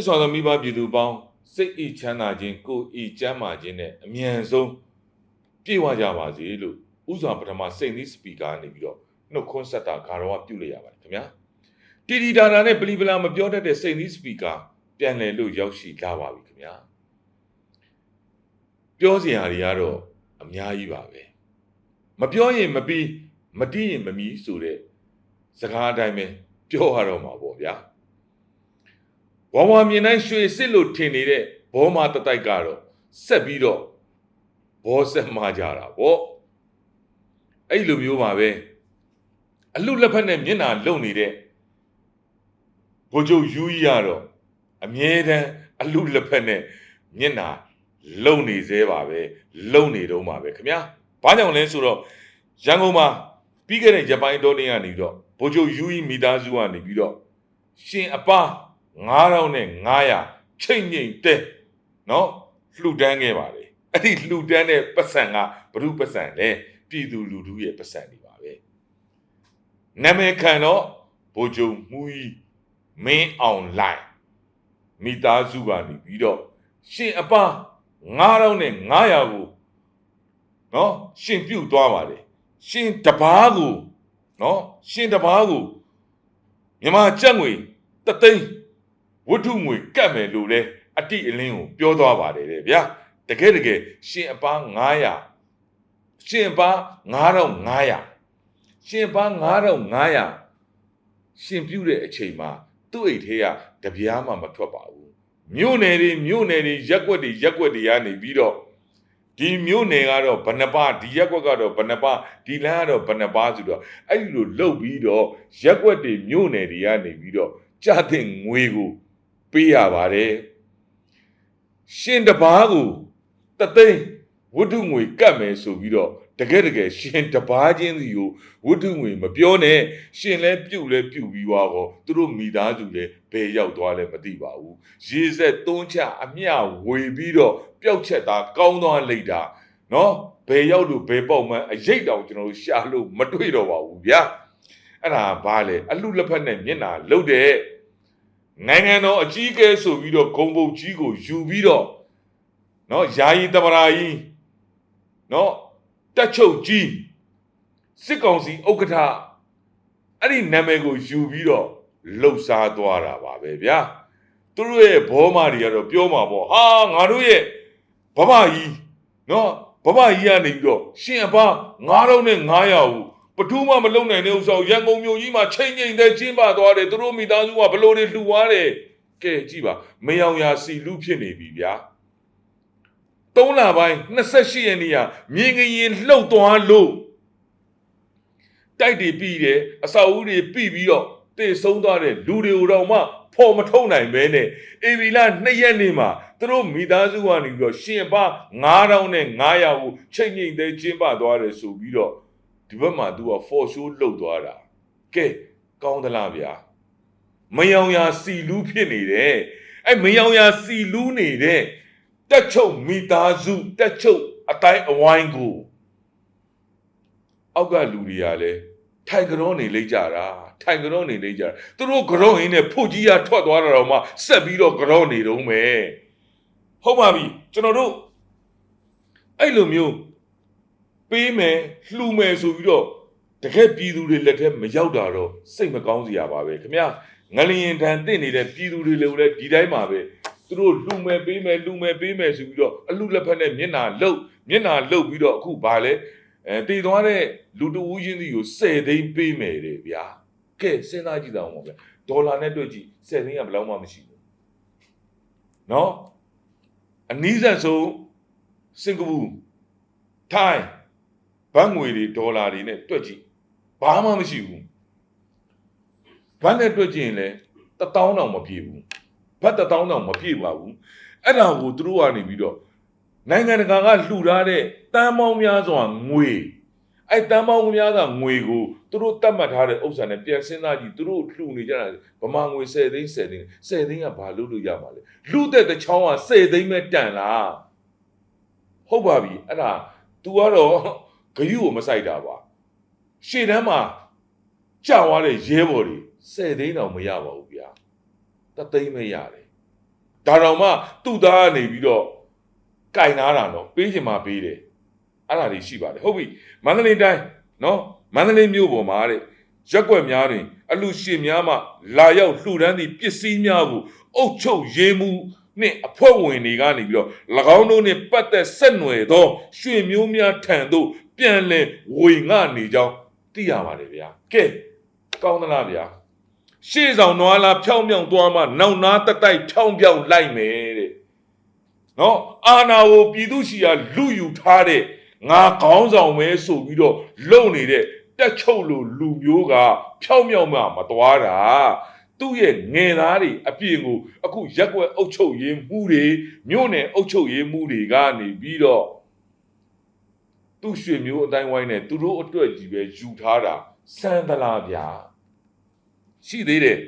ချစ်စွာသောမိဘပြည်သူပေါင်းစိတ်ဤချမ်းသာခြင်းကိုယ်ဤကျမ်းမာခြင်းနဲ့အမြန်ဆုံးပြည့်ဝကြပါစေလို့ဥစွာပထမစိတ်သီးစပီကာနေပြီးတော့နှုတ်ခွန်းဆက်တာဂါရဝပြုလိုက်ရပါတယ်ခင်ဗျာတီတီတာတာနဲ့ပလီပလာမပြောတတ်တဲ့စိတ်သီးစပီကာပြန်လည်လို့ရောက်ရှိလာပါပြီခင်ဗျာပြောစရာတွေကတော့အများကြီးပါပဲမပြောရင်မပြီးမတီးရင်မမီဆိုတဲ့စကားအတိုင်းပဲပြောရတော့မှာပေါ့ဗျာ ဝါဝါမြင်တိုင်းရွှေစစ်လို့ထင်နေတဲ့ဘောမတတိုက်ကတော့ဆက်ပြီးတော့ဘောဆက်မှားကြတာပေါ့အဲ့လိုမျိုးပါပဲအလူလက်ဖက်နဲ့မျက်နှာလုံနေတဲ့ဘိုလ်ချုပ်ယူကြီးကတော့အမြဲတမ်းအလူလက်ဖက်နဲ့မျက်နှာလုံနေသေးပါပဲလုံနေတော့မှာပဲခင်ဗျာဘာကြောင့်လဲဆိုတော့ရန်ကုန်မှာပြီးခဲ့တဲ့ရပိုင်းတော်နေရနေပြီးတော့ဘိုလ်ချုပ်ယူကြီးမိသားစုကနေပြီးတော့ရှင်အပါ 9500ချိန်ငိမ့်တဲ့နော်လှူဒန်းခဲ့ပါလေအဲ့ဒီလှူဒန်းတဲ့ပတ်စံကဘ ᱹ ပတ်စံလဲပြည်သူလူထုရဲ့ပတ်စံတွေပါပဲနာမည်ခံတော့ဘိုလ်ချုပ်မှုကြီးမင်းအောင်လိုက်မိသားစုကနေပြီးတော့ရှင်အပါ9000နဲ့900ကိုနော်ရှင်ပြုတ်သွားပါလေရှင်တပားကိုနော်ရှင်တပားကိုမြန်မာကြက်ငွေတသိန်း ဝတ္ထုငွေကတ်မယ်လို့လဲအတိအလင်းကိုပြောသွားပါတယ်တဲ့ဗျာတကယ်တကယ်ရှင်အပား900ရှင်အပား9500ရှင်အပား9500ရှင်ပြုတ်တဲ့အချိန်မှာသူ့အိတ်ထဲကတပြားမှမထွက်ပါဘူးမြို့နယ်တွေမြို့နယ်တွေရက်ွက်တွေရက်ွက်တွေကနေပြီးတော့ဒီမြို့နယ်ကတော့ဘဏ္ဍပါဒီရက်ွက်ကတော့ဘဏ္ဍပါဒီလမ်းကတော့ဘဏ္ဍပါဆိုတော့အဲ့ဒီလိုလှုပ်ပြီးတော့ရက်ွက်တွေမြို့နယ်တွေကနေပြီးတော့ကြတဲ့ငွေကို ပေးရပါတယ်ရှင်တပားကိုတသိန်းဝတ္ထုငွေကတ်မယ်ဆိုပြီးတော့တကယ်တကယ်ရှင်တပားချင်းစီကိုဝတ္ထုငွေမပြောနဲ့ရှင်လဲပြုတ်လဲပြုတ်ပြီးွားတော့သူတို့မိသားစုလဲဘယ်ရောက်သွားလဲမသိပါဘူးရေဆက်သုံးချအမျှဝေပြီးတော့ပျောက်ချက်သားကောင်းသွားလိုက်တာနော်ဘယ်ရောက်လို့ဘယ်ပေါက်မှန်းအရေးတောင်ကျွန်တော်တို့ရှာလို့မတွေ့တော့ပါဘူးဗျာအဲ့ဒါဘာလဲအလှလက်ဖက်နဲ့မျက်နာလှုပ်တဲ့ နိုင်ငံတော်အကြီးအကဲဆိုပြီးတော့ဂုံပုတ်ကြီးကိုယူပြီးတော့နော်ယာယီတမရာကြီးနော်တက်ချုပ်ကြီးစစ်ကောင်စီဥက္ကဋ္ဌအဲ့ဒီနာမည်ကိုယူပြီးတော့လှုပ်ရှားသွားတာပါပဲဗျာသူတို့ရဲ့ဘောမာတွေကတော့ပြောမှာပေါ့ဟာငါတို့ရဲ့ဘဘကြီးနော်ဘဘကြီးကနေပြီးတော့ရှင်အဖ9000နဲ့900ကို ပထူးမှမလုံနိုင်တဲ့ဥစ္စာကိုရန်ကုန်မြို့ကြီးမှာချိန်ချိန်တဲ့ကျင်းပသွားတယ်သူတို့မိသားစုကဘလို့တွေလှူသွားတယ်ကဲကြည့်ပါမယောင်ရာစီလူဖြစ်နေပြီဗျာ3လပိုင်း28ရက်နေ့ကမြင်းကရင်လှုပ်သွားလို့တိုက်တွေပြီးတယ်အဆောက်အဦတွေပြီးပြီးတော့တေဆုံးသွားတဲ့လူတွေကိုတော့မှဖော်မထုတ်နိုင်ပဲနဲ့အေဗီလာ2ရက်နေ့မှာသူတို့မိသားစုကနေပြီးတော့ရှင်ပါ9000နဲ့900ကိုချိန်ငိမ့်သေးကျင်းပသွားတယ်ဆိုပြီးတော့ ဒီဘက်မှာ तू က for show လှုပ်သွားတာကဲကောင်းသလားဗျာမယောင်ရာစီလူးဖြစ်နေတယ်အဲ့မယောင်ရာစီလူးနေတဲ့တက်ချုပ်မိသားစုတက်ချုပ်အတိုင်းအဝိုင်းကိုအောက်ကလူတွေကလည်းထိုင်ကြောနေလိုက်ကြတာထိုင်ကြောနေလိုက်ကြတာသူတို့ကြောရင်းနဲ့ဖို့ကြီးရထွက်သွားတာတော့မှဆက်ပြီးတော့ကြောနေတော့မယ်ဟုတ်ပါပြီကျွန်တော်တို့အဲ့လိုမျိုး ပေးမယ်လှူမယ်ဆိုပြီးတော့တကယ်ပြည်သူတွေလက်ထဲမရောက်တာတော့စိတ်မကောင်းစရာပါပဲခင်ဗျာငလျင်တန်တင့်နေတဲ့ပြည်သူတွေလည်းဒီတိုင်းပါပဲသူတို့လှူမယ်ပေးမယ်လှူမယ်ပေးမယ်ဆိုပြီးတော့အလှလက်ဖက်နဲ့မျက်နာလှုပ်မျက်နာလှုပ်ပြီးတော့အခုဘာလဲအဲတည်သွားတဲ့လူတဦးချင်းစီကို10သိန်းပေးမယ်တဲ့ဗျာကဲစဉ်းစားကြည့်တော့မှာဗျာဒေါ်လာနဲ့တွက်ကြည့်10သိန်းကဘယ်လောက်မှမရှိဘူးနော်အနည်းဆုံးစင်ကာပူထိုင်း ဘတ်ငွေတွေဒေါ်လာတွေနဲ့တွက်ကြည့်ဘာမှမရှိဘူးဘတ်နဲ့တွက်ကြည့်ရင်လည်းတထောင်းတောင်မပြည့်ဘူးဘတ်တထောင်းတောင်မပြည့်ပါဘူးအဲ့ဒါကိုသူတို့ကနေပြီးတော့နိုင်ငံတကာကလှူထားတဲ့တန်ပေါင်းများစွာငွေအဲ့တန်ပေါင်းများစွာငွေကိုသူတို့တတ်မှတ်ထားတဲ့ဥစ္စာနဲ့ပြန်စဉ်းစားကြည့်သူတို့လှူနေကြတာဗမာငွေ10သိန်း10သိန်း10သိန်းကဘာလို့လို့ရမှာလဲလှူတဲ့တချောင်းက10သိန်းပဲတန်လားဟုတ်ပါပြီအဲ့ဒါ तू ကတော့ ဂယုကိုမဆိုင်တာပါရှေ့တန်းမှာကြာသွားတဲ့ရဲဘော်တွေ10သိန်းတောင်မရပါဘူးဗျာတသိန်းပဲရတယ်ဒါတော့မှသူ့သားကနေပြီးတော့ကင်နာတာနော်ပေးချင်မှပေးတယ်အဲ့ဒါတွေရှိပါတယ်ဟုတ်ပြီမန္တလေးတိုင်းနော်မန္တလေးမြို့ပေါ်မှာတဲ့ရက်ွက်များတွင် အလူရှင်များမှလာရောက်လှူဒန်းသည့်ပစ္စည်းများကိုအုပ်ချုပ်ရေးမှုနှင့်အဖွဲ့ဝင်တွေကနေပြီးတော့၎င်းတို့နှင့်ပတ်သက်ဆက်နွယ်သောရွှေမျိုးများထံသို့ ပြန်လည်ဝေငှနေကြောင်းသိရပါတယ်ဗျာကဲကောင်းသလားဗျာရှေ့ဆောင်နွားလာဖြောင်းမြောင်းသွားမှနောက်နာတတိုက်ဖြောင်းပြောင်းလိုက်မယ်တဲ့နော်အာနာကိုပြည်သူရှိရာလူယူထားတဲ့ငါခေါင်းဆောင်ပဲဆိုပြီးတော့လုံနေတဲ့တက်ချုပ်လိုလူမျိုးကဖြောင်းမြောင်းမှမသွားတာသူ့ရဲ့ငယ်သားတွေအပြင်ကိုအခုရက်ွက်အုပ်ချုပ်ရေးမှုတွေမြို့နယ်အုပ်ချုပ်ရေးမှုတွေကနေပြီးတော့ သူ့ရွှေမျိုးအတိုင်းဝိုင်းနဲ့သူတို့အတွက်ကြီးပဲယူထားတာစံသလားဗျာရှိသေးတယ်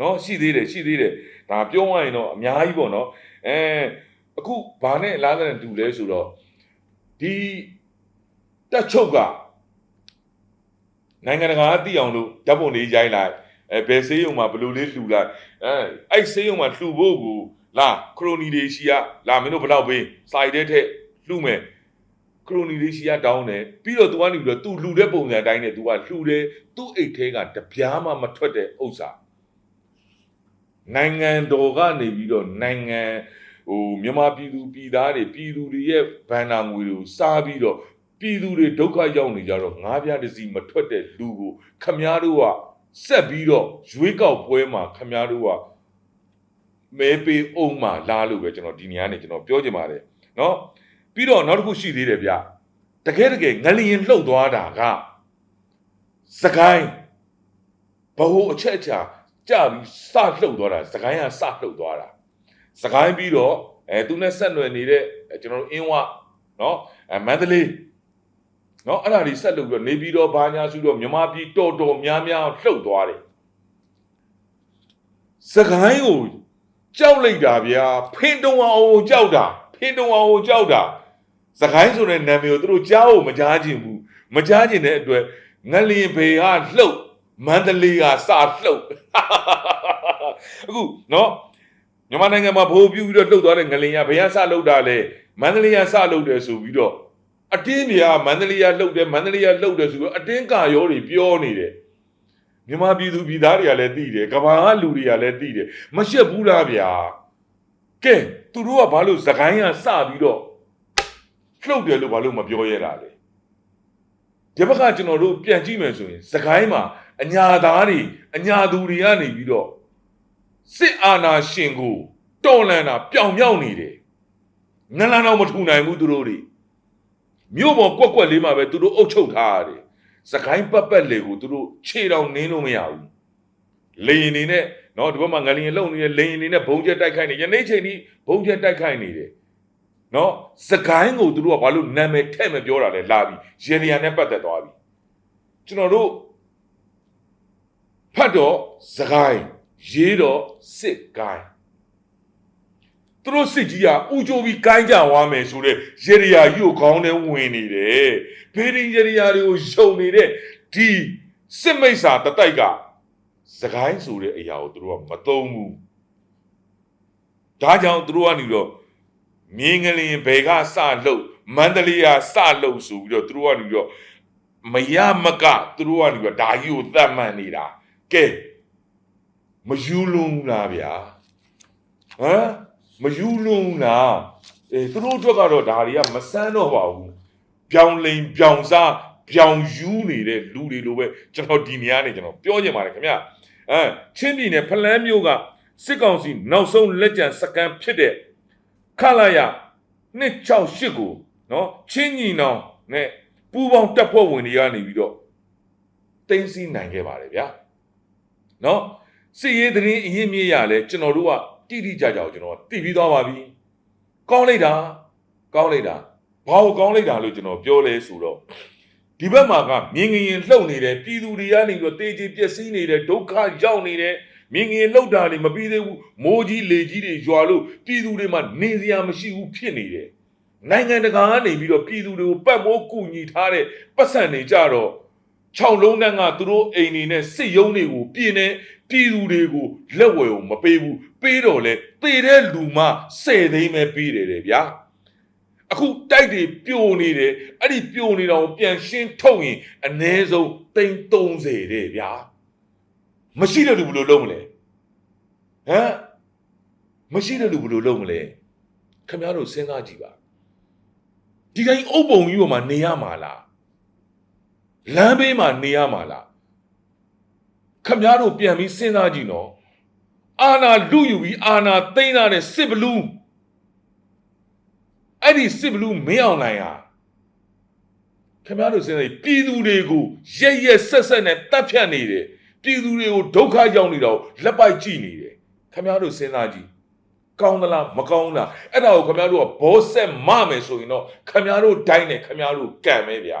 နော်ရှိသေးတယ်ရှိသေးတယ်ဒါပြောရရင်တော့အများကြီးပေါ့နော်အဲအခုဘာနဲ့အလားတူတူလဲဆိုတော့ဒီတက်ချုပ်ကနိုင်ငံတကာအသိအောင်လို့ဓာတ်ပုံလေးရိုက်လိုက်အဲဘယ်ဆေးရုံမှာဘလူလေးလှူလိုက်အဲအဲ့ဆေးရုံမှာလှူဖို့ကိုလာခရိုနီတွေရှိရလာမင်းတို့ဘလောက်ပေးစာရိုက်တဲ့ထက်လှူမယ် ခရိုနီလေးရှိရတောင်းတယ်ပြီးတော့သူကနေပြီးတော့သူလှူတဲ့ပုံစံအတိုင်းနဲ့သူကလှူတယ်သူ့အိတ်ထဲကတပြားမှမထွက်တဲ့ဥစ္စာနိုင်ငံတော်ကနေပြီးတော့နိုင်ငံဟိုမြန်မာပြည်သူပြည်သားတွေပြည်သူတွေရဲ့ဗန္နာငွေတွေကိုစားပြီးတော့ပြည်သူတွေဒုက္ခရောက်နေကြတော့ငါးပြားတစီမထွက်တဲ့လူကိုခမည်းတော်ကဆက်ပြီးတော့ရွေးကောက်ပွဲမှာခမည်းတော်ကမဲပေးအောင်မှလာလို့ပဲကျွန်တော်ဒီနေရာနေကျွန်တော်ပြောချင်ပါတယ်เนาะ ပြီးတော့နောက်တစ်ခုရှိသေးတယ်ဗျတကယ်တကယ်ငလျင်လှုပ်သွားတာကစကိုင်းဘဟုအချက်အချာကြပြီးစလှုပ်သွားတာစကိုင်းကစလှုပ်သွားတာစကိုင်းပြီးတော့အဲသူနဲ့ဆက်နွယ်နေတဲ့ကျွန်တော်တို့အင်းဝနော်အဲမန္တလေးနော်အဲ့ဒါတွေဆက်လုပ်ပြီးနေပြီးတော့ဘာညာစုတော့မြမပြည်တော်တော်များများလှုပ်သွားတယ်စကိုင်းကိုကြောက်လိုက်တာဗျာဖင်တုံအောင်ကြောက်တာဖင်တုံအောင်ကြောက်တာ စကိုင်းဆိုတဲ့နာမည်ကိုသူတို့ကြားဖို့မကြားချင်ဘူးမကြားချင်တဲ့အတွက်ငလင်ဘေကလှုပ်မန္တလေးကစလှုပ်အခုနော်မြန်မာနိုင်ငံမှာဘိုးပြူပြီးတော့လှုပ်သွားတဲ့ငလင်ကဘယ်ကစလှုပ်တာလဲမန္တလေးကစလှုပ်တယ်ဆိုပြီးတော့အတင်းပြာမန္တလေးကလှုပ်တယ်မန္တလေးကလှုပ်တယ်ဆိုပြီးတော့အတင်းကာရောတွေပြောနေတယ်မြန်မာပြည်သူပြည်သားတွေကလည်းသိတယ်ကဘာကလူတွေကလည်းသိတယ်မရှက်ဘူးလားဗျာကဲသူတို့ကဘာလို့သခိုင်းကစပြီးတော့ လှုပ်တယ်လို့ဘာလို့မပြောရတာလဲဒီဘက်ကကျွန်တော်တို့ပြန်ကြည့်မယ်ဆိုရင်စကိုင်းမှာအညာသားတွေအညာသူတွေကနေပြီးတော့စစ်အာဏာရှင်ကိုတော်လန်တာပျောင်မြောက်နေတယ်ငလန်တော့မထူနိုင်ဘူးသူတို့တွေမြို့ပေါ်ကွက်ကွက်လေးမှာပဲသူတို့အုပ်ချုပ်ထားရတယ်စကိုင်းပတ်ပတ်လေကိုသူတို့ခြေတောင်နင်းလို့မရဘူးလေရင်နေနဲ့နော်ဒီဘက်မှာငလျင်လုံနေတဲ့လေရင်နေနဲ့ဘုံကျက်တိုက်ခိုက်နေယနေ့ချိန်ထိဘုံကျက်တိုက်ခိုက်နေတယ် နော်စကိုင်းကိုသူတို့ကဘာလို့နာမည်ထည့်မပြောတာလဲလာပြီရေရီယာနဲ့ပတ်သက်သွားပြီကျွန်တော်တို့ဖတ်တော့စကိုင်းရေးတော့စစ်ကိုင်းသူတို့စစ်ကြီးကဥကြိုပြီးကိုင်းကြဝါမယ်ဆိုတော့ရေရီယာကြီးကိုခေါင်းထဲဝင်နေတယ်ဘေးရင်ရေရီယာတွေကိုယုံနေတဲ့ဒီစစ်မိတ်စာတတိုက်ကစကိုင်းဆိုတဲ့အရာကိုသူတို့ကမသုံးဘူးဒါကြောင့်သူတို့ကနေတော့ မြင်းကလေးဘယ်ကစလှုပ်မန္တလေးကစလှုပ်ဆိုပြီးတော့သူတို့ကနေပြီးတော့မရမကသူတို့ကနေပြီးတော့ဒါကြီးကိုသတ်မှတ်နေတာကဲမယူလုံးဘူးလားဗျာဟမ်မယူလုံးဘူးလားအေးသူတို့အတွက်ကတော့ဒါတွေကမဆန်းတော့ပါဘူးပြောင်းလိန်ပြောင်းစားပြောင်းယူနေတဲ့လူတွေလိုပဲကျွန်တော်ဒီနေရာနေကျွန်တော်ပြောချင်ပါတယ်ခင်ဗျအဲချင်းပြည်နယ်ဖလန်းမြို့ကစစ်ကောင်စီနောက်ဆုံးလက်ကျန်စကန်ဖြစ်တဲ့ ခလာရ268ကိုနော်ချင်းညီနောင်နဲ့ပူပေါင်းတက်ဖွဲ့ဝင်တွေကနေပြီးတော့တင်းစီနိုင်ခဲ့ပါတယ်ဗျာနော်စစ်ရေးသတင်းအရင်မြင့်ရလဲကျွန်တော်တို့ကတိတိကျကျကိုကျွန်တော်ကသိပြီးသွားပါပြီကောင်းလိုက်တာကောင်းလိုက်တာဘာကိုကောင်းလိုက်တာလို့ကျွန်တော်ပြောလဲဆိုတော့ဒီဘက်မှာကမြင်ငရင်လှုပ်နေတယ်ပြည်သူတွေကနေပြီးတော့တေးကြီးပျက်စီးနေတယ်ဒုက္ခရောက်နေတယ်မြ င်ငင်လောက်တာတွေမပြီးသေးဘူးမိုးကြီးလေကြီးတွေရွာလို့ပြည်သူတွေမှာနေစရာမရှိဘူးဖြစ်နေတယ်နိုင်ငံတကာကနေပြီးတော့ပြည်သူတွေကိုပတ်မိုးကူညီထားတဲ့ပတ်စံတွေကြတော့6လုံးတန်းကသူတို့အိမ်နေနဲ့စစ်ရုံးတွေကိုပြင်နေပြည်သူတွေကိုလက်ဝယ်ကိုမပေးဘူးပေးတော့လေသေတဲ့လူမှ10သိန်းပဲပေးတယ်တဲ့ဗျာအခုတိုက်တွေပြိုနေတယ်အဲ့ဒီပြိုနေတာကိုပြန်ရှင်းထုတ်ရင်အ ਨੇ ဆုံးသိန်း30တဲ့ဗျာ မရှိတဲ့လူဘယ်လိုလုပ်မလဲဟမ်မရှိတဲ့လူဘယ်လိုလုပ်မလဲခင်ဗျားတို့စဉ်းစားကြည့်ပါဒီတိုင်းအုပ်ပုံကြီးပေါ်မှာနေရမှာလားလမ်းဘေးမှာနေရမှာလားခမည်းတော်ပြန်ပြီးစဉ်းစားကြည့်နော်အာနာလူယူပြီးအာနာသိမ်းတာတဲ့စစ်ဘလူးအဲ့ဒီစစ်ဘလူးမင်းအောင်နိုင်ဟာခမည်းတော်စဉ်းစားကြည့်ပြည်သူတွေကိုရက်ရက်ဆက်ဆက်နဲ့တပ်ဖြတ်နေတယ် ပြည်သူတွေကိုဒုက္ခရောက်နေတော့လက်ပိုက်ကြည့်နေတယ်ခမည်းတော်စဉ်းစားကြည့်ကောင်းသလားမကောင်းလားအဲ့ဒါကိုခမည်းတော်ကဘောဆက်မမယ်ဆိုရင်တော့ခမည်းတော်ဒိုင်းနဲ့ခမည်းတော်ကံပဲဗျာ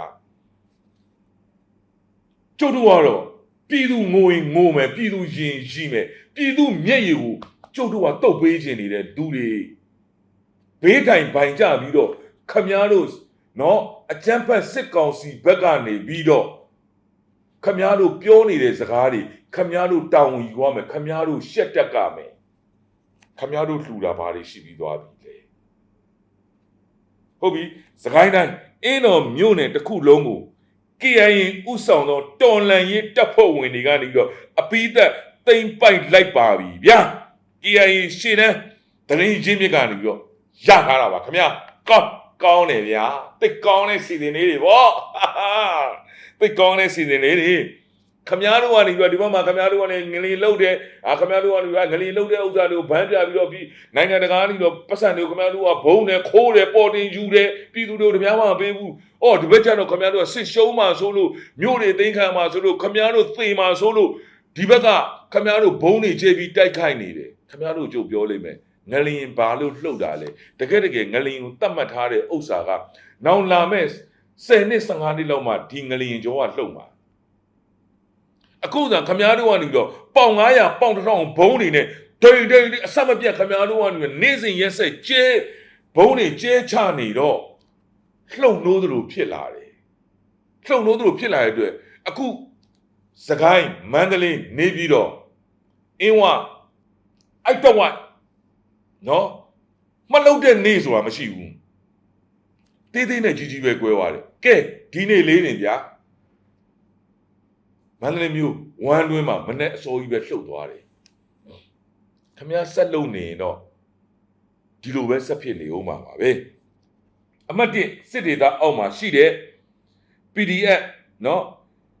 ကျုပ်တို့ကတော့ပြည်သူငိုရင်ငိုမယ်ပြည်သူရင်ရှိမယ်ပြည်သူမျက်ရည်ကိုကျုပ်တို့ကတုတ်ပေးခြင်းနေတဲ့သူတွေဘေးတိုင်ပိုင်ကြပြီးတော့ခမည်းတော်နော်အကျန်းဖက်စစ်ကောင်စီဘက်ကနေပြီးတော့ ခမည်းတော်ပြောနေတဲ့စကားတွေခမည်းတော်တောင်းဝင်ယူရမယ်ခမည်းတော်ရှက်တက်ကမယ်ခမည်းတော်လှူတာဘာတွေရှိပြီးသွားပြီလဲဟုတ်ပြီစကိုင်းတိုင်းအင်းတော်မြို့နယ်တစ်ခုလုံးကို KIA ဥဆောင်သောတော်လန်ရေးတပ်ဖွဲ့ဝင်တွေကနေပြီးတော့အပိသက်တိမ့်ပိုက်လိုက်ပါပြီဗျာ KIA ရှေ့တန်းတရင်ချင်းမြစ်ကနေပြီးတော့ရထားတာပါခင်ဗျာကောင်းကောင်းတယ်ဗျာတိတ်ကောင်းတဲ့စီစဉ်လေးတွေဗော တိတ်ကောင်းတဲ့စီစဉ်လေးတွေခမည်းတော်ကနေပြီးတော့ဒီဘက်မှာခမည်းတော်ကနေငလီလှုပ်တယ်အာခမည်းတော်ကနေပြီးတော့ငလီလှုပ်တဲ့ဥစ္စာတွေကိုဗန်းပြပြီးတော့ပြီးနိုင်ငံတကာကနေပြီးတော့ပတ်စံတွေကိုခမည်းတော်ကဘုံနဲ့ခိုးတယ်ပေါ်တင်ယူတယ်ပြည်သူတွေကိုတပြားမှမပေးဘူး။အော်ဒီဘက်ကျတော့ခမည်းတော်ကစစ်ရှုံးမှဆိုလို့မြို့တွေသိမ်းခံမှဆိုလို့ခမည်းတော်သေမှဆိုလို့ဒီဘက်ကခမည်းတော်ဘုံတွေချေပြီးတိုက်ခိုက်နေတယ်။ခမည်းတော်ကြုတ်ပြောလိမ့်မယ်။ငလျင်ဘာလို့လှုပ်တာလဲ။တကယ်တကယ်ငလျင်ကိုတတ်မှတ်ထားတဲ့ဥစ္စာကနောင်လာမဲ့ 10နှစ်15နှစ်လောက်မှဒီငလျင်ကျော်ကလှုပ်မှာ။အခုသာခမည်းတော်ကနေပြီးတော့ပေါင်900ပေါင်1000ဘုံတွေနဲ့ဒိန်ဒိန်အဆက်မပြတ်ခမည်းတော်ကနေနေ့စဉ်ရက်ဆက်ကျဲဘုံတွေကျဲချနေတော့လှုပ်နိုးသလိုဖြစ်လာတယ်လှုပ်နိုးသလိုဖြစ်လာတဲ့အတွက်အခုစကိုင်းမန္တလေးနေပြီးတော့အင်းဝအိုက်တဝိုက်နော်မလှုပ်တဲ့နေ့ဆိုတာမရှိဘူးတေးသေးနဲ့ကြီးကြီးပဲကွဲသွားတယ် ကဲဒီနေ့လေးနေဗျာမန္တလေးမြို့ဝမ်းတွင်းမှာမနေ့အစိုးကြီးပဲလှုပ်သွားတယ်ခမရဆက်လုံနေရင်တော့ဒီလိုပဲဆက်ဖြစ်နေဦးမှာပါပဲ အမှတ်1စစ်ဒေသအောက်မှာရှိတဲ့ PDF เนาะ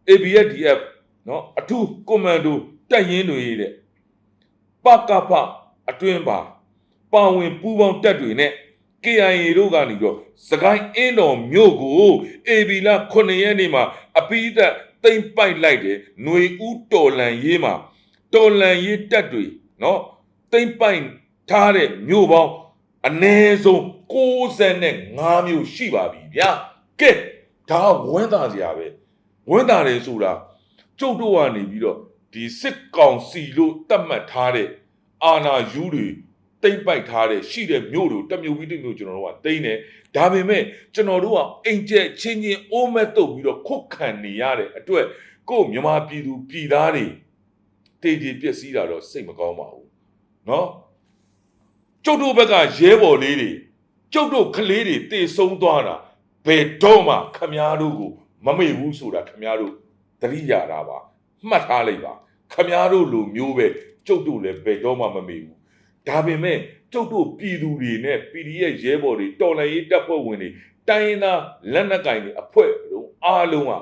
ABSDF เนาะအထူးကွန်မန်ဒိုတပ်ရင်းတွေတဲ့ပကဖအတွင်းပါပါဝင်ပူးပေါင်းတပ်တွေနဲ့ KIA တို့ကနေပြီးတော့စကိုင်းအင်းတော်မြို့ကို AB လ9ရက်နေ့မှာအပိဓာတ်တိမ့်ပိုက်လိုက်တယ်ຫນွေဦးတော်လန်ရေးမှာတော်လန်ရေးတက်တွေနော်တိမ့်ပိုက်ထားတဲ့မြို့ပေါင်းအ ਨੇ ဆုံး65မြို့ရှိပါပြီဗျာကဲဒါဝင်းတာစရာပဲဝင်းတာတယ်ဆိုတာကျုပ်တို့ကနေပြီးတော့ဒီစစ်ကောင်စီလို့တတ်မှတ်ထားတဲ့အာနာယူတွေ တိမ့်ပိုက်ထားတဲ့ရှိတဲ့မြို့တို့တစ်မြို့ပြီးတစ်မြို့ကျွန်တော်တို့ကတိမ့်တယ်ဒါပေမဲ့ကျွန်တော်တို့ကအိမ်ကျက်ချင်းချင်းအိုးမက်တုပ်ပြီးတော့ခုတ်ခံနေရတဲ့အတွက်ကို့မြန်မာပြည်သူပြည်သားတွေတေးကြီးပျက်စီးတာတော့စိတ်မကောင်းပါဘူးเนาะ ကျုပ်တို့ဘက်ကရဲဘော်လေးတွေကျုပ်တို့ကလေးတွေတေဆုံးသွားတာဘယ်တော့မှခမားတို့ကိုမမေ့ဘူးဆိုတာခမားတို့သတိရတာပါမှတ်ထားလိုက်ပါခမားတို့လိုမျိုးပဲကျုပ်တို့လည်းဘယ်တော့မှမမေ့ဘူး ဒါပေမဲ့ကျုပ်တို့ပြည်သူတွေနဲ့ PDF ရဲဘော်တွေတော်လှန်ရေးတပ်ဖွဲ့ဝင်တွေတိုင်းရင်းသားလက်နက်ကင်တွေအဖွဲ့လုံးအားလုံးက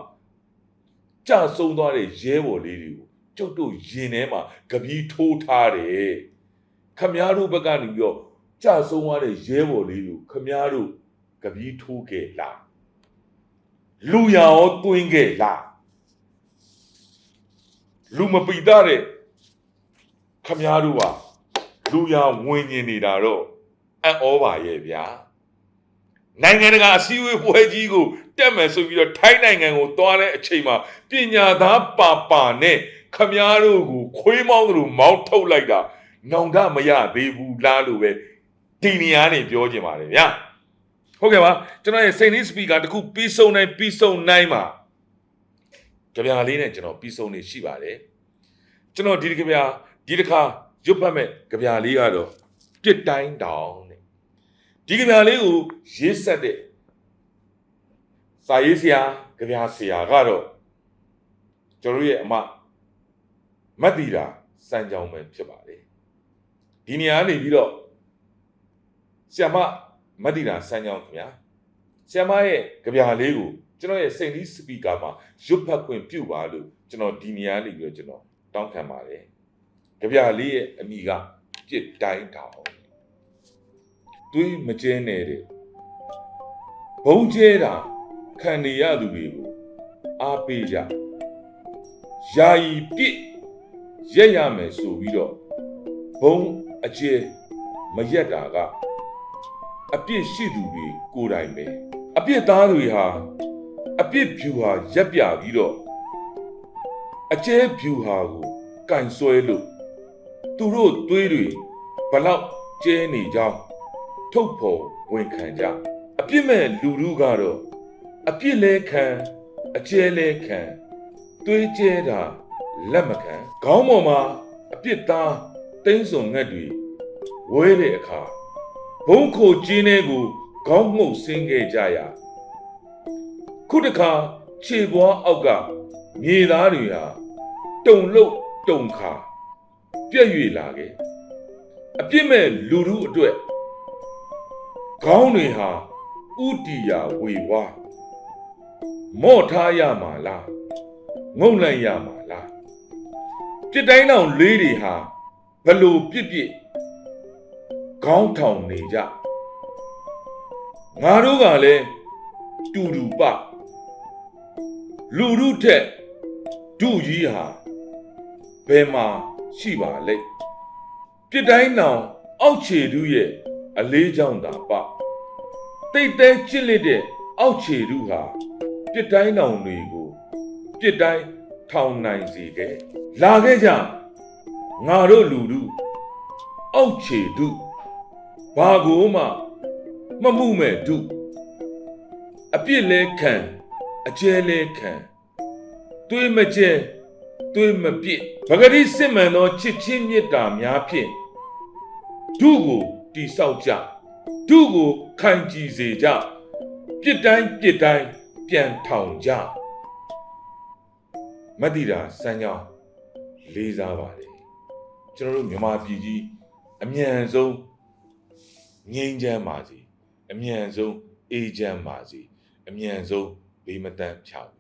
ကြဆုံးသွားတဲ့ရဲဘော်လေးတွေကိုကျုပ်တို့ရင်ထဲမှာကပီးထိုးထားတယ်ခမည်းတော်ဘက်ကနေပြီးတော့ကြဆုံးသွားတဲ့ရဲဘော်လေးကိုခမည်းတော်ကပီးထိုးခဲ့လားလူရရောတွင်းခဲ့လားလူမပိတာတဲ့ခမည်းတော်က လူရဝင်ញင်နေတာတော့အံ့ဩပါရဲ့ဗျာနိုင်ငံတကာအစည်းအဝေးပွဲကြီးကိုတက်မယ်ဆိုပြီးတော့ထိုင်းနိုင်ငံကိုသွားတဲ့အချိန်မှာပညာသားပါပါနဲ့ခမည်းတော်ကိုခွေးမောင်းသလိုမောင်းထုတ်လိုက်တာနောင်တမရသေးဘူးလားလို့ပဲဒီနေရာနေပြောချင်ပါတယ်ဗျာဟုတ်ကဲ့ပါကျွန်တော်ရဲ့စိန်လေးစပီကာတခုပြီးဆုံးနိုင်ပြီးဆုံးနိုင်မှာကြပြာလေးနဲ့ကျွန်တော်ပြီးဆုံးနေရှိပါတယ်ကျွန်တော်ဒီကြပြာဒီတစ်ခါ ရွတ်ဖတ်မဲ့ကြပြာလေးကတော့တစ်တိုင်းတောင်တဲ့ဒီကြပြာလေးကိုရေးဆက်တဲ့စာရေးဆရာကြပြာဆရာကတော့ကျွန်တော်တို့ရဲ့အမမတ်တီတာစံကြောင်ပဲဖြစ်ပါတယ်ဒီနေရာကနေပြီးတော့ဆရာမမတ်တီတာစံကြောင်ခင်ဗျာဆရာမရဲ့ကြပြာလေးကိုကျွန်တော်ရဲ့စိန်လီစပီကာမှာရွတ်ဖတ်ခွင့်ပြုပါလို့ကျွန်တော်ဒီနေရာနေပြီးတော့ကျွန်တော်တောင်းခံပါတယ် ကြပြာလေးရဲ့အမိကပြစ်တိုင်းတောင်တွေးမကျဲနေတဲ့ဘုံကျဲတာခံနေရသူတွေကိုအားပေးကြယာယီပြစ်ရက်ရမယ်ဆိုပြီးတော့ဘုံအကျဲမရက်တာကအပြစ်ရှိသူတွေကိုယ်တိုင်ပဲအပြစ်သားတွေဟာအပြစ်ဖြူဟာရက်ပြပြီးတော့အကျဲဖြူဟာကိုကင်ဆွဲလို့ သူတို့သွေးတွေဘလောက်ကျဲနေကြောင်းထုတ်ဖော်ဝန်ခံကြအပြစ်မဲ့လူလူကတော့အပြစ်လဲခံအကျဲလဲခံသွေးကျဲတာလက်မခံခေါင်းပေါ်မှာအပြစ်သားတင်းစုံငှက်တွေဝဲတဲ့အခါဘုံခိုကျင်းတဲ့ကိုခေါင်းမှုတ်ဆင်းခဲ့ကြရာခုတခါခြေပွားအောက်ကမြေသားတွေဟာတုံလုတ်တုံခါ ပြက်၍လာခဲ့အပြစ်မဲ့လူလူအတွက်ခေါင်းတွေဟာဥတီယာဝေဝါမော့ထားရမှာလားငုံလိုက်ရမှာလားပြစ်တိုင်းအောင်လေးတွေဟာဘလို့ပြစ်ပြစ်ခေါင်းထောင်နေကြငါတို့ကလည်းတူတူပလူလူထက်ဒုကြီးဟာဘယ်မှာ ရှိပါလိမ့်ပြစ်တိုင်းအောင် အောက်ခြေသူရဲ့အလေးကြောင့်သာပတိတ်တဲချစ်လက်တဲ့အောက်ခြေသူဟာပြစ်တိုင်းအောင်တွေကိုပြစ်တိုင်းထောင်နိုင်စေခဲ့လာခဲ့ကြငါတို့လူလူအောက်ခြေသူဘာကိုမှမမှုမဲ့သူအပြစ်လဲခံအကျဲလဲခံတွေးမကျဲ တွေးမပြစ်ပဂတိစစ်မှန်သောချစ်ချင်းမေတ္တာများဖြင့်ဒုကိုတိဆောက်ကြဒုကိုခံကြည်စေကြပြစ်တိုင်းပြစ်တိုင်းပြန်ထောင်ကြမတ္တိတာစံကြောင်းလေးစားပါလေကျွန်တော်တို့မြန်မာပြည်ကြီးအမြန်ဆုံးငြိမ်းချမ်းပါစေအမြန်ဆုံးအေးချမ်းပါစေအမြန်ဆုံးဘေးမတန်းဖြောက်